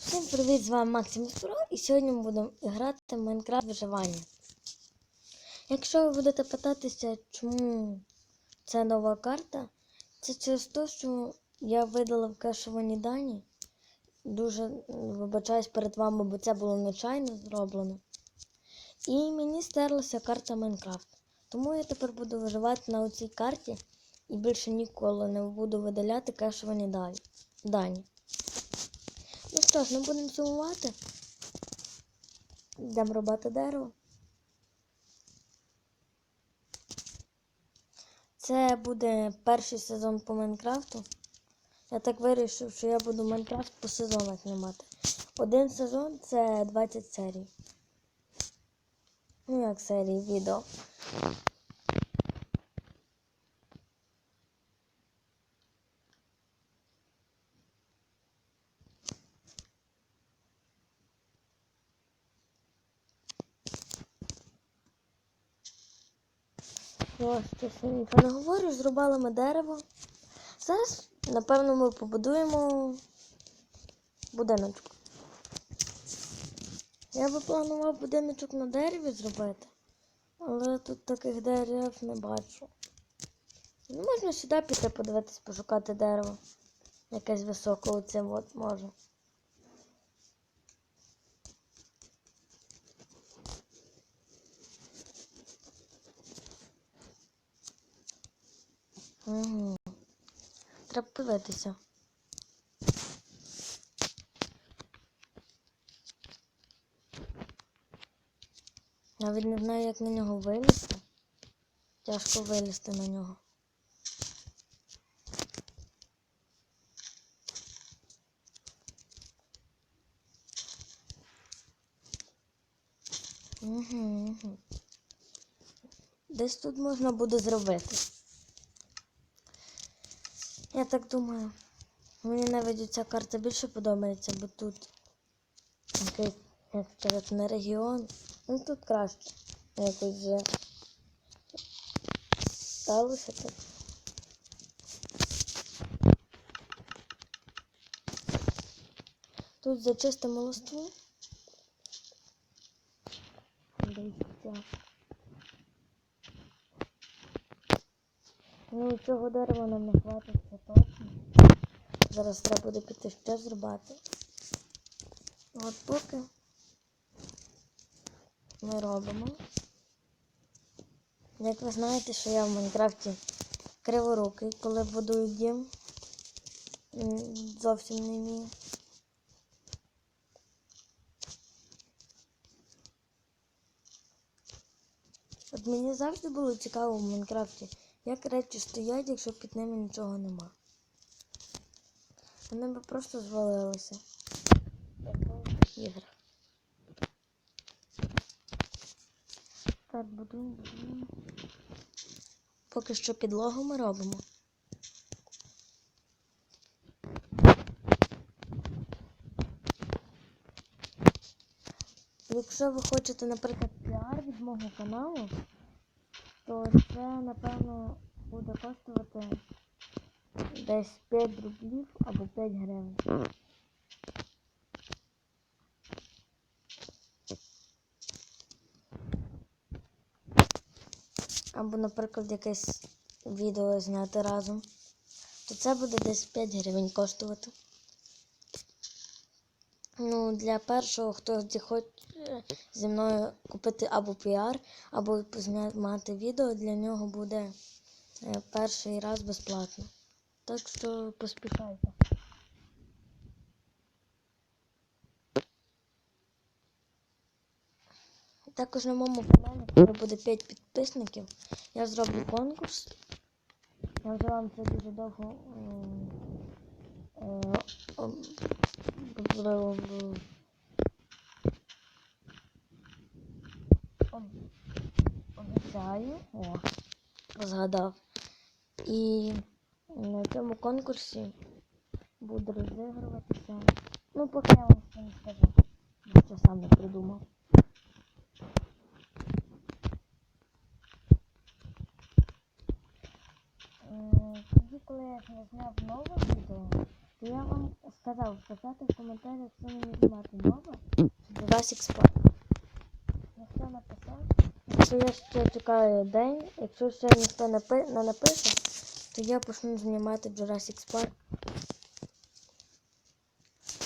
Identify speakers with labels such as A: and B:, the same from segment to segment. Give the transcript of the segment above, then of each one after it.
A: Всім привіт, з вами Максим Про і сьогодні ми будемо грати в Майнкрафт виживання. Якщо ви будете питатися, чому це нова карта, це через те, що я видалив кешовані дані. Дуже вибачаюсь перед вами, бо це було нечайно зроблено. І мені стерлася карта Майнкрафт. Тому я тепер буду виживати на цій карті і більше ніколи не буду видаляти кешовані дані. Ну що ж, не будемо сумувати. Йдемо рубати дерево. Це буде перший сезон по Майнкрафту. Я так вирішив, що я буду Майнкрафт по сезонах знімати. Один сезон це 20 серій. Ну як серії відео. Ось, чесно, нічого не говорю, зрубали ми дерево. Зараз, напевно, ми побудуємо будиночок. Я би планував будиночок на дереві зробити, але тут таких дерев не бачу. Ну, можна сюди піти подивитись, пошукати дерево. Якесь високе оцим от може. Угу. Треба подивитися. Навіть не знаю, як на нього вилізти. Тяжко вилізти на нього. Угу, угу. Десь тут можна буде зробити. Я так думаю. Мені навіть ця карта більше подобається, бо тут який, як сказати, не регіон. Ну тут краще. Якось вже сталося так. Тут зачистимо листву. Ну, цього дерева нам не хватить, це точно. Зараз треба буде піти ще зрубати. От поки ми робимо. Як ви знаєте, що я в Майнкрафті криворукий, коли будую дім. Зовсім не вмію. От мені завжди було цікаво в Майнкрафті, як речі стоять, якщо під ними нічого нема. Вони би просто звалилися. Іграх. Так, будуємо. Поки що підлогу ми робимо. Якщо ви хочете, наприклад, піар від мого каналу, то це, напевно, буде коштувати десь 5 рублів або 5 гривень. Або, наприклад, якесь відео зняти разом, то це буде десь 5 гривень коштувати. Ну, для першого, хто зі мною купити або піар, або знімати відео, для нього буде е, перший раз безплатно. Так що поспішайте. Також на моєму каналі, коли буде 5 підписників, я зроблю конкурс. Я вже вам це дуже довго обіцяю. О, згадав. І на цьому конкурсі буде розігруватися. Ну, поки я вам ще не скажу. Ще сам не придумав. Е, Тоді, коли я зняв нове відео, то я вам скажу. казав писати в коментарях, що мені знімати нове Jurassic Park. Якщо я ще чекаю день, якщо ще ніхто не напише, то я почну знімати Jurassic Park.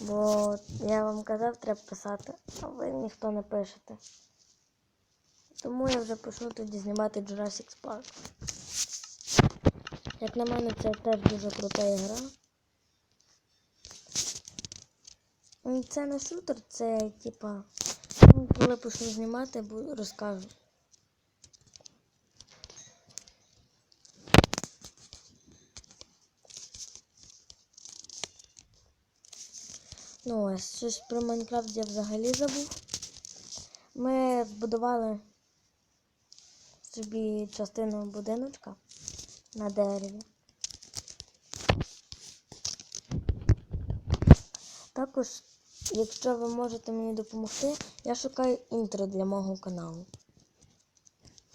A: Бо я вам казав, треба писати, а ви ніхто не пишете. Тому я вже почну тоді знімати Jurassic Park. Як на мене, це теж дуже крута ігра. Ну, Це не шутер, це типа. Ну, коли почну знімати, розкажу. Ну ось, щось про Майнкрафт я взагалі забув. Ми збудували собі частину будиночка на дереві. Також, якщо ви можете мені допомогти, я шукаю інтро для мого каналу.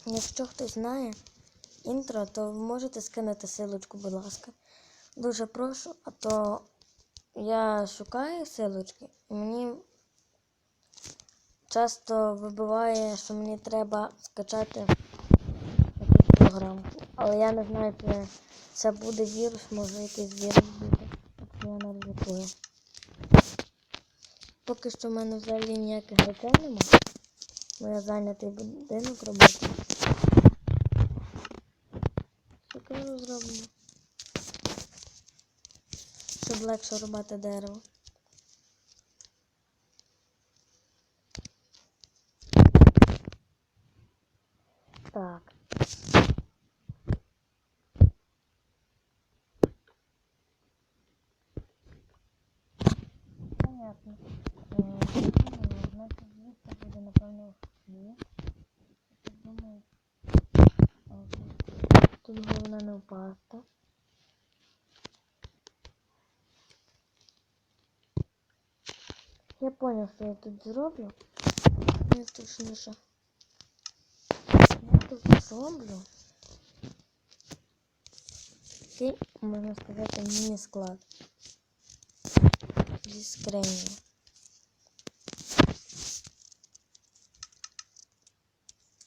A: Якщо хтось знає інтро, то ви можете скинути силочку, будь ласка. Дуже прошу, а то я шукаю силочки, і мені часто вибиває, що мені треба скачати якусь програмку. Але я не знаю, чи це буде вірус, може якийсь вірус буде. Я не ризикую. Поки що в мене взагалі ніяких речей нема. Бо я зайнятий будинок робити. Що зробимо? Щоб легше рубати дерево. Так. Понятно. Е. Думаю, тут головне не впасти. Я понял, що я тут зроблю. Я точніше. Я тут зроблю. Такий, можна сказати, міні-склад. Зі скринями.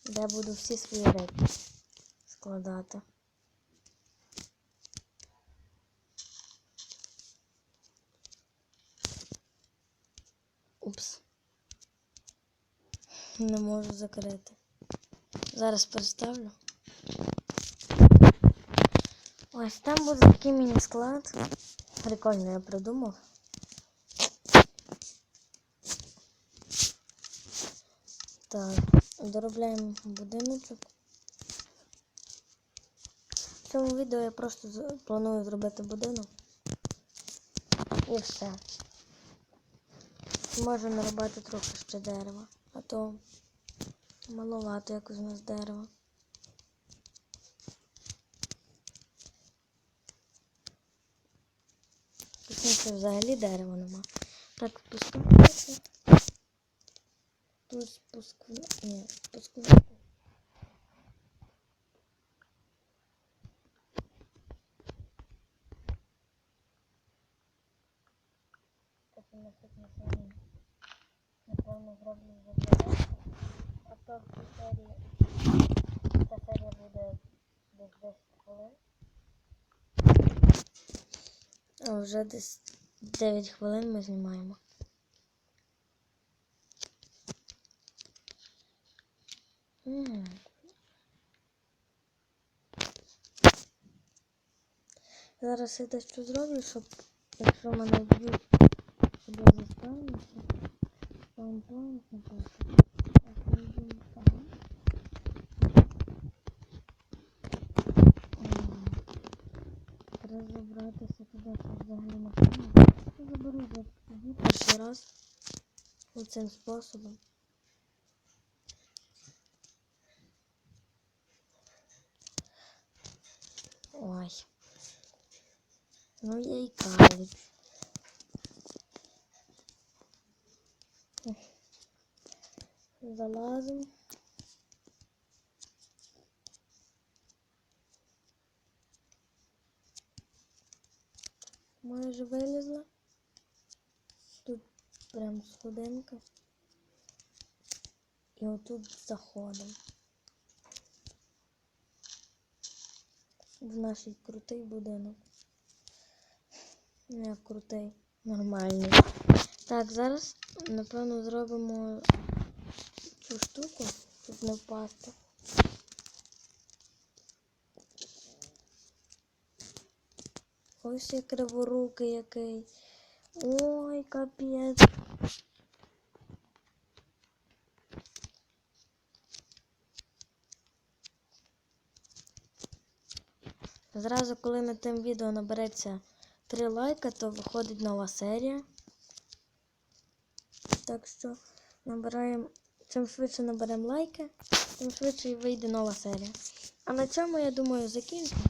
A: Де я буду всі свої речі складати. Не можу закрити. Зараз переставлю. Ось там буде такий міні-склад. Прикольно я придумав. Так, доробляємо будиночок. В цьому відео я просто планую зробити будинок. І все. Можу нарубати трохи ще дерева, а то маловато якось у нас дерева. Точніше, взагалі дерева нема. Так, спускаємося. Тут спуск... Ні, спуск... Так, у нас тут на. Напевно, зроблю вже. А то в цій серії... Ця серія буде десь 10 хвилин. А вже десь 9 хвилин ми знімаємо. М. Зараз я дещо зроблю, щоб якщо мене вб'ють, щоб я заспавнився. Так, ми йдемо там. М. Треба забратися туди, що взагалі не. Я заберу я тоді перший раз оцим способом. Ой. Ну я і кажу. Залазим. Майже вилізла. Тут прям сходинка. І отут заходимо. В наш крутий будинок. Як крутий, нормальний. Так, зараз, напевно, зробимо цю штуку, щоб не впасти. Ось я криворукий який. Ой, капець. Зразу, коли на тим відео набереться 3 лайка, то виходить нова серія. Так що набираємо, чим швидше наберемо лайки, тим швидше вийде нова серія. А на цьому, я думаю, закінчимо.